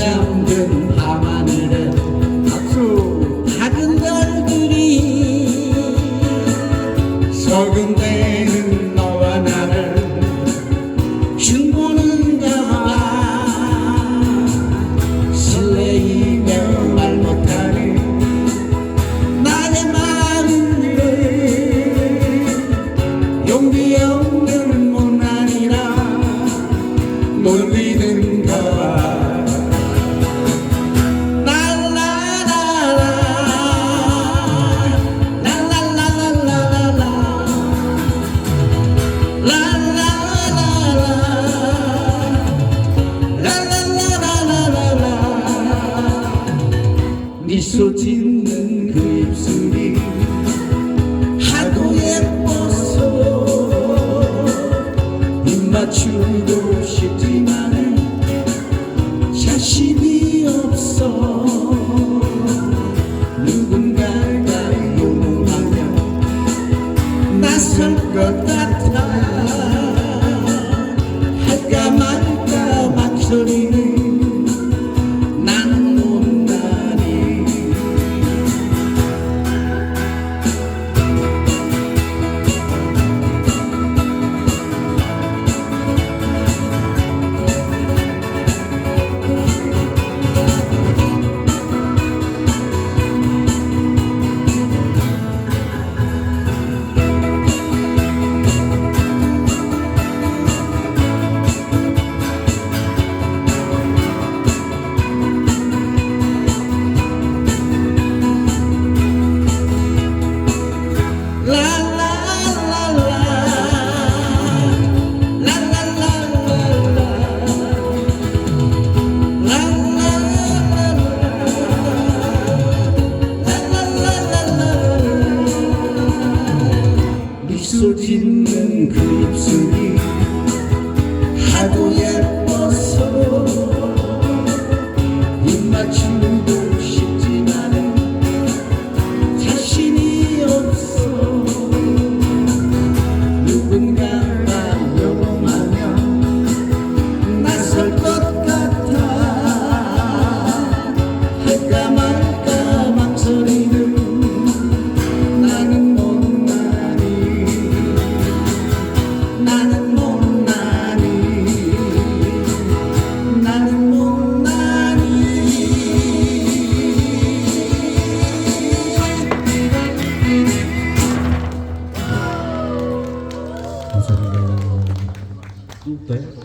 잠든 밤하늘에 박수 작은 별들이 서근대는 너와 나를 흉보는가? 봐 설레이며 말 못하는 나의 마음을 용기 없는 못난이라 놀리 미소 짓는 그 입술이 하도 예뻐서 입맞추고 싶지만은 자신이 없어. 누군가가 요구하면 나설 것 같아 미소 짓는 그 입술이 예 对。